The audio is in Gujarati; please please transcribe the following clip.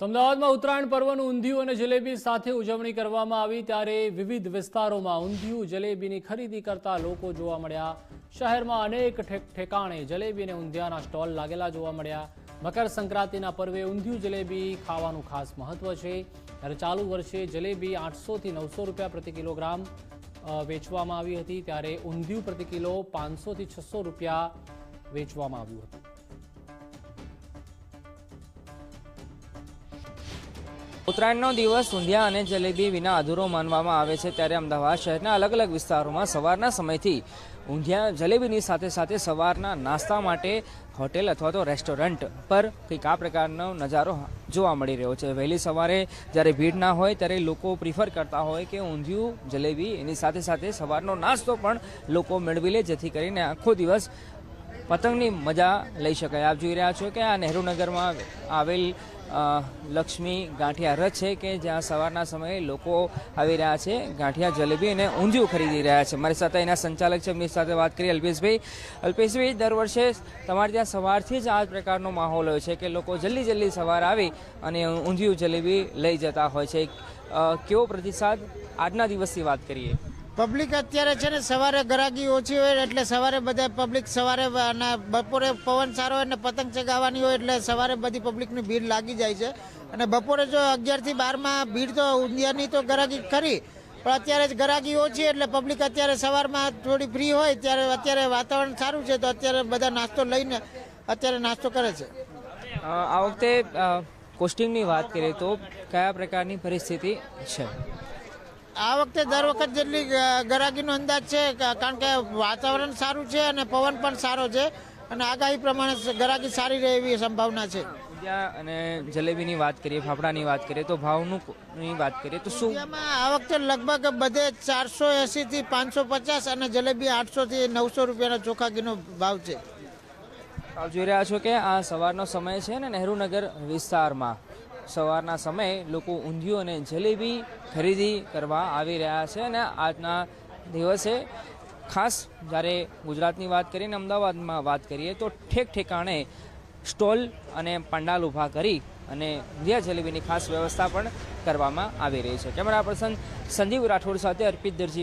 અમદાવાદમાં ઉત્તરાયણ પર્વનું ઊંધિયું અને જલેબી સાથે ઉજવણી કરવામાં આવી ત્યારે વિવિધ વિસ્તારોમાં ઊંધિયું, જલેબીની ખરીદી કરતા લોકો જોવા મળ્યા. શહેરમાં અનેક ઠેક ઠેકાણે જલેબી અને ઊંધિયાના સ્ટોલ લાગેલા જોવા મળ્યા. મકર સંક્રાંતિના પર્વે ઊંધિયું, જલેબી ખાવાનું ખાસ મહત્વ છે. ત્યારે ચાલુ વર્ષે જલેબી આઠસોથી નવસો રૂપિયા પ્રતિ કિલોગ્રામ વેચવામાં આવી હતી. ત્યારે ઊંધિયું પ્રતિ કિલો પાંચસોથી છસો રૂપિયા વેચવામાં આવ્યું હતું. ઉત્તરાયણનો દિવસ ઊંધિયા અને જલેબી વિના અધૂરો માનવામાં આવે છે ત્યારે અમદાવાદ શહેરના અલગ અલગ વિસ્તારોમાં સવારના સમયથી ઊંધિયા જલેબીની સાથે સાથે સવારના નાસ્તા માટે હોટેલ અથવા તો રેસ્ટોરન્ટ પર કંઈક આ પ્રકારનો નજારો જોવા મળી રહ્યો છે. વહેલી સવારે જ્યારે ભીડ ના હોય ત્યારે લોકો પ્રિફર કરતા હોય કે ઊંધિયું, જલેબી એની સાથે સાથે સવારનો નાસ્તો પણ લોકો મેળવી લે, જેથી કરીને આખો દિવસ પતંગની મજા લઈ શકાય. આપ જોઈ રહ્યા છો કે આ નહેરુનગરમાં આવેલ લક્ષ્મી ગાંઠિયા રથ છે કે જ્યાં સવારના સમયે લોકો આવી રહ્યા છે, ગાંઠિયા, જલેબી અને ઊંધિયું ખરીદી રહ્યા છે. મારી સાથે એના સંચાલક છે, એમની સાથે વાત કરીએ અલ્પેશભાઈ. અલ્પેશભાઈ, દર વર્ષે તમારે ત્યાં સવારથી જ આ પ્રકારનો માહોલ હોય છે કે લોકો જલ્દી જલ્દી સવાર આવી અને ઊંધિયું, જલેબી લઈ જતા હોય છે. કેવો પ્રતિસાદ આજના દિવસની વાત કરીએ? પબ્લિક અત્યારે છે ને સવારે ગરાગી ઓછી હોય એટલે સવારે બધા પબ્લિક સવારે અને બપોરે પવન સારો હોય ને પતંગ ચગાવવાની હોય એટલે સવારે બધી પબ્લિકની ભીડ લાગી જાય છે. અને બપોરે જો અગિયારથી બારમાં ભીડ તો ઊંધિયાની તો ગરાગી ખરી. પણ અત્યારે જ ગરાગી ઓછી એટલે પબ્લિક અત્યારે સવારમાં થોડી ફ્રી હોય ત્યારે અત્યારે વાતાવરણ સારું છે તો અત્યારે બધા નાસ્તો લઈને અત્યારે નાસ્તો કરે છે. આ વખતે કોસ્ટિંગની વાત કરીએ તો કયા પ્રકારની પરિસ્થિતિ છે? આ વખતે દર વખત જેટલી ગરાગીનો અંદાજ છે કારણ કે વાતાવરણ સારું છે અને પવન પણ સારો છે અને આગાહી પ્રમાણે ગરાગી સારી રહે એવી સંભાવના છે. અને જલેબીની વાત કરીએ ફાફડાની વાત કરીએ તો ભાવનું વાત કરીએ તો શું? આ વખતે લગભગ બધે ચારસો એંસીથી પાંચસો પચાસ અને જલેબી આઠસોથી નવસો રૂપિયાના ચોખા ઘીનો ભાવ છે. આપ જોઈ રહ્યા છો કે આ સવારનો સમય છે ને નહેરુનગર વિસ્તારમાં. સવારના સમયે લોકો ઊંધિયું અને જલેબી ખરીદી કરવા આવી રહ્યા છે અને આજના દિવસે ખાસ જ્યારે ગુજરાતની વાત કરીને અમદાવાદમાં વાત કરીએ તો ઠેક ઠેકાણે સ્ટોલ અને પંડાલ ઊભા કરી અને ઊંધિયા જલેબીની ખાસ વ્યવસ્થા પણ કરવામાં આવી રહી છે. કેમેરા પર્સન સંજીવ રાઠોડ સાથે અર્પિત દરજી